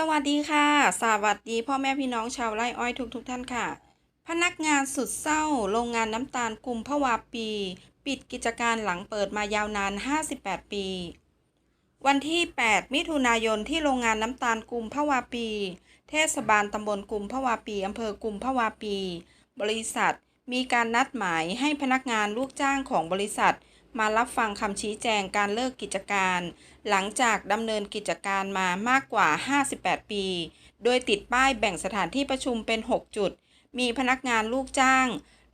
สวัสดีค่ะ สวัสดีพ่อแม่พี่น้องชาวไร่อ้อยทุกทุกท่านค่ะ พนักงานสุดเศร้า โรงงานน้ำตาลกลุ่มพวาปี ปิดกิจการหลังเปิดมายาวนาน 58 ปี วันที่ 8 มิถุนายนที่โรงงานน้ำตาลกลุ่มพวาปี เทศบาลตำบลกลุ่มพวาปีอำเภอกลุ่มพวาปี บริษัทมีการนัดหมายให้พนักงานลูกจ้างของบริษัท มารับฟังคำชี้แจงการเลิกกิจการ หลังจากดำเนินกิจการมามากกว่า 58 ปี โดยติดป้ายแบ่งสถานที่ประชุมเป็น 6 จุด มีพนักงานลูกจ้าง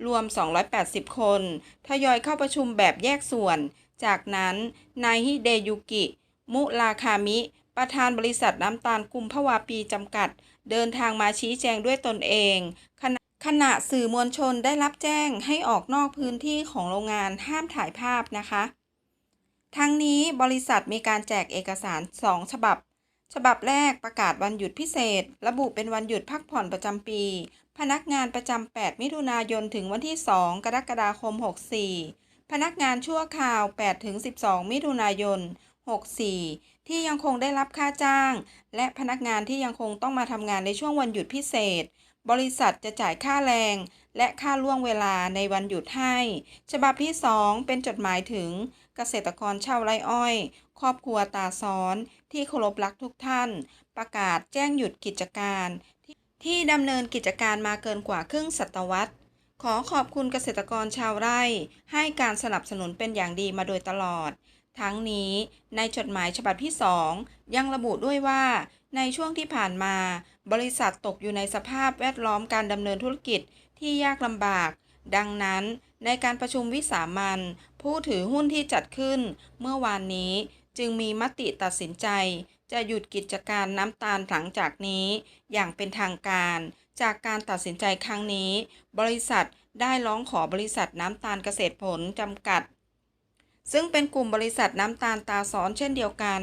รวม 280 คนทยอยเข้าประชุมแบบแยกส่วน จากนั้นนายฮิเดยุกิ มุราคามิ ประธานบริษัทน้ำตาลกุมภาวาปีจำกัด เดินทางมาชี้แจงด้วยตนเองขณะ ขณะสื่อมวลชนได้รับแจ้งให้ออกนอกพื้นที่ของโรงงานห้ามถ่ายภาพนะคะ ทั้งนี้บริษัทมีการแจกเอกสาร 2 ฉบับ ฉบับแรกประกาศวันหยุดพิเศษ ระบุเป็นวันหยุดพักผ่อนประจำปี พนักงานประจำ 8 มิถุนายนถึงวันที่ 2 กรกฎาคม 64 พนักงานชั่วคราว 8 ถึง 12 มิถุนายน 64 ที่ยังคงได้รับค่าจ้าง และพนักงานที่ยังคงต้องมาทำงานในช่วงวันหยุดพิเศษ บริษัทจะจ่ายค่าแรง และค่าล่วงเวลาในวันหยุดให้ ฉบับที่ 2 เป็นจดหมายถึงเกษตรกรชาวไร่อ้อย ครอบครัวตาซ้อน ที่เคารพรักทุกท่าน ประกาศแจ้งหยุดกิจการ ที่ที่ดำเนินกิจการมาเกินกว่าครึ่งศตวรรษ ขอขอบคุณเกษตรกรชาวไร่ ให้การสนับสนุนเป็นอย่างดีมาโดยตลอด ทั้งนี้ในจดหมายฉบับที่ 2 ยังระบุด้วยว่า ในช่วงที่ผ่านมา บริษัทตกอยู่ในสภาพแวดล้อมการดำเนินธุรกิจที่ยากลำบาก ดังนั้นในการประชุมวิสามันผู้ถือหุ้นที่จัดขึ้น เมื่อวานนี้จึงมีมติตัดสินใจ จะหยุดกิจการน้ำตาลหลังจากนี้ อย่างเป็นทางการ จากการตัดสินใจครั้งนี้ บริษัทได้ร้องขอบริษัทน้ำตาลเกษตรผลจำกัดซึ่งเป็นกลุ่มบริษัทน้ำตาลตาซ้อนเช่นเดียวกัน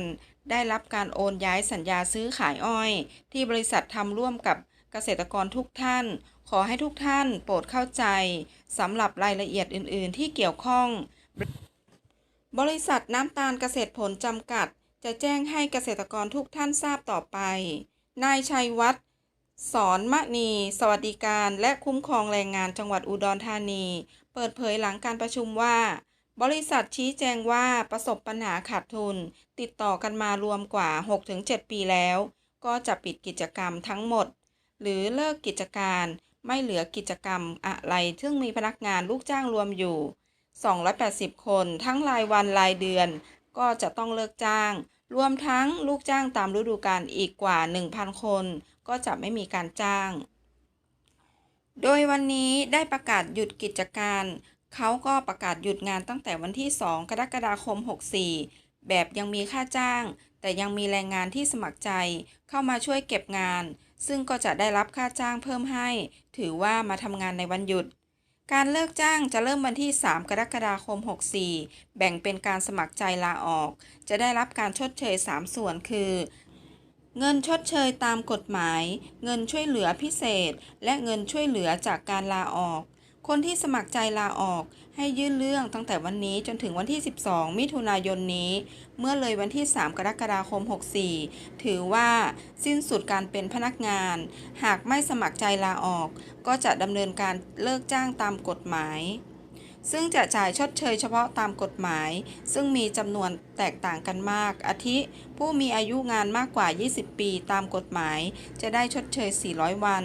ได้รับการโอนย้ายสัญญาซื้อขายอ้อย ที่บริษัททำร่วมกับเกษตรกรทุกท่าน ขอให้ทุกท่านโปรดเข้าใจสำหรับรายละเอียดอื่น ๆ ที่เกี่ยวข้อง บริษัทน้ำตาลเกษตรผลจำกัด จะแจ้งให้เกษตรกรทุกท่านทราบต่อไป นายชัยวัฒน์สอนมณีสวัสดิการ และคุ้มครองแรงงานจังหวัดอุดรธานี เปิดเผยหลังการประชุมว่า บริษัทชี้แจงว่าประสบปัญหาขาดทุน ติดต่อกันมารวมกว่า 6-7 ปีแล้ว ก็จะปิดกิจกรรมทั้งหมด หรือเลิกกิจการไม่เหลือกิจกรรมอะไร ซึ่งมีพนักงานลูกจ้างรวมอยู่ 280 คนทั้งรายวันรายเดือน ก็จะต้องเลิกจ้าง รวมทั้งลูกจ้างตามฤดูกาลอีกกว่า 1,000 คน ก็จะไม่มีการจ้าง โดยวันนี้ได้ประกาศหยุดกิจการ เขาก็ประกาศหยุดงานตั้งแต่วันที่ 2 กรกฎาคม 64 แบบยังมีค่าจ้าง แต่ยังมีแรงงานที่สมัครใจเข้ามาช่วยเก็บงาน ซึ่งก็จะได้รับค่าจ้างเพิ่มให้ ถือว่ามาทำงานในวันหยุด การเลิกจ้างจะเริ่มวันที่ 3 กรกฎาคม 64 แบ่งเป็นการสมัครใจลาออก จะได้รับการชดเชย 3 ส่วนคือเงินชดเชยตามกฎหมาย เงินช่วยเหลือพิเศษ และเงินช่วยเหลือจากการลาออก คนที่สมัครใจลาออกให้ยื่นเรื่องตั้งแต่วันนี้จนถึงวันที่ 12 มิถุนายนนี้ เมื่อเลยวันที่ 3 กรกฎาคม 64 ถือว่าสิ้นสุดการเป็นพนักงาน หากไม่สมัครใจลาออก ก็จะดำเนินการเลิกจ้างตามกฎหมาย ซึ่งจะจ่ายชดเชยเฉพาะตามกฎหมาย ซึ่งมีจำนวนแตกต่างกันมาก อาทิ ผู้มีอายุงานมากกว่า 20 ปีตามกฎหมาย จะได้ชดเชย 400 วัน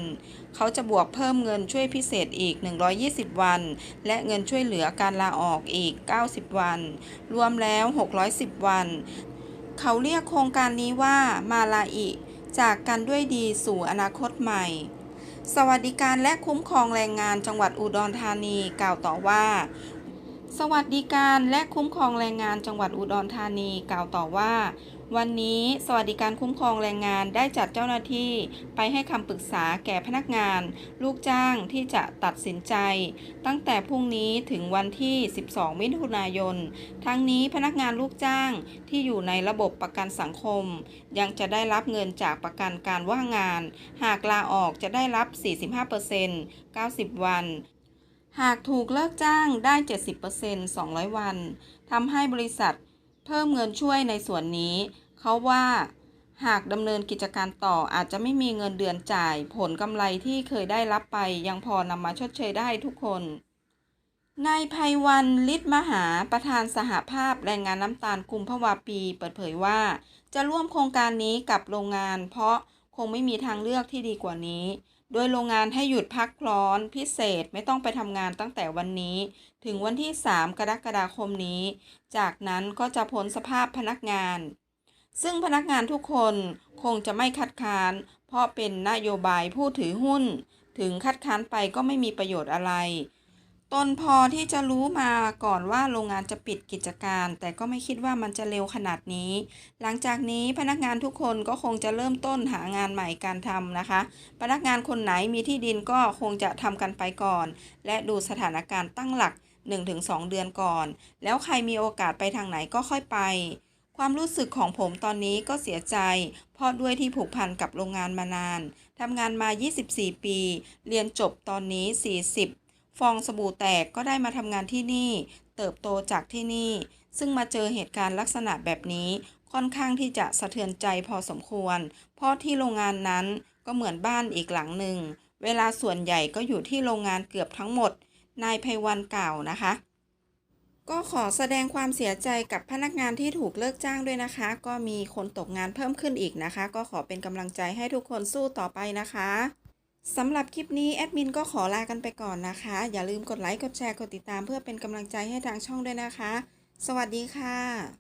เขาจะบวกเพิ่มเงินช่วยพิเศษอีก 120 วัน และเงินช่วยเหลือการลาออกอีก 90 วัน รวมแล้ว 610 วัน เขาเรียกโครงการนี้ว่ามาลาอิ จากกันด้วยดีสู่อนาคตใหม่ สวัสดิการและคุ้มครองแรงงานจังหวัดอุดรธานีกล่าวต่อว่า สวัสดิการและคุ้มครองแรงงานจังหวัดอุดรธานีกล่าวต่อว่า วันนี้สวัสดิการคุ้มครองแรงงานได้จัดเจ้าหน้าที่ไปให้คำปรึกษาแก่พนักงาน ลูกจ้างที่จะตัดสินใจ ตั้งแต่พรุ่งนี้ถึงวันที่ 12 มิถุนายน ทั้งนี้พนักงานลูกจ้างที่อยู่ในระบบประกันสังคม ยังจะได้รับเงินจากประกันการว่างงาน หากลาออกจะได้รับ 45% 90 วัน หากถูกเลิกจ้างได้ 70% 200 วัน ทำให้บริษัทเพิ่มเงินช่วยในส่วนนี้ เขาว่าหากดำเนินกิจการต่ออาจจะไม่มีเงินเดือนจ่าย ผลกำไรที่เคยได้รับไป ยังพอนำมาชดเชยได้ทุกคน นายภัยวันฤทธิ์มหาประธานสหภาพแรงงานน้ำตาลกุมภาวาปี เปิดเผยว่า จะร่วมโครงการนี้กับโรงงาน เพราะคงไม่มีทางเลือกที่ดีกว่านี้ โดยโรงงานให้หยุดพักร้อนพิเศษไม่ต้องไปทำงานตั้งแต่วันนี้ ถึงวันที่ 3 กรกฎาคมนี้ จากนั้นก็จะพ้นสภาพพนักงาน ซึ่งพนักงานทุกคนคงจะไม่คัดค้าน เพราะเป็นนโยบายผู้ถือหุ้น ถึงคัดค้านไปก็ไม่มีประโยชน์อะไร ตนพอที่จะรู้มาก่อนว่าโรงงานจะปิดกิจการ แต่ก็ไม่คิดว่ามันจะเร็วขนาดนี้ หลังจากนี้พนักงานทุกคนก็คงจะเริ่มต้นหางานใหม่การทำนะคะ พนักงานคนไหนมีที่ดินก็คงจะทำกันไปก่อน และดูสถานการณ์ตั้งหลัก 1-2 เดือนก่อน แล้วใครมีโอกาสไปทางไหนก็ค่อยไปความรู้สึกของผมตอนนี้ก็เสียใจ เพราะด้วยที่ผูกพันกับโรงงานมานาน ทำงานมา 24 ปี เรียนจบตอนนี้ 40 ฟองสบู่แตกก็ได้มาทำงานที่นี่ เติบโตจากที่นี่ ซึ่งมาเจอเหตุการณ์ลักษณะแบบนี้ค่อนข้างที่จะสะเทือนใจพอสมควร เพราะที่โรงงานนั้นก็เหมือนบ้านอีกหลังหนึ่ง เวลาส่วนใหญ่ก็อยู่ที่โรงงานเกือบทั้งหมด นายไพวันกล่าวนะคะ ก็ขอแสดงความเสียใจกับพนักงานที่ถูกเลิกจ้างด้วยนะคะ ก็มีคนตกงานเพิ่มขึ้นอีกนะคะ ก็ขอเป็นกำลังใจให้ทุกคนสู้ต่อไปนะคะ สำหรับคลิปนี้แอดมินก็ขอลากันไปก่อนนะคะ อย่าลืมกดไลค์ กดแชร์ กดติดตามเพื่อเป็นกำลังใจให้ทางช่องด้วยนะคะ สวัสดีค่ะ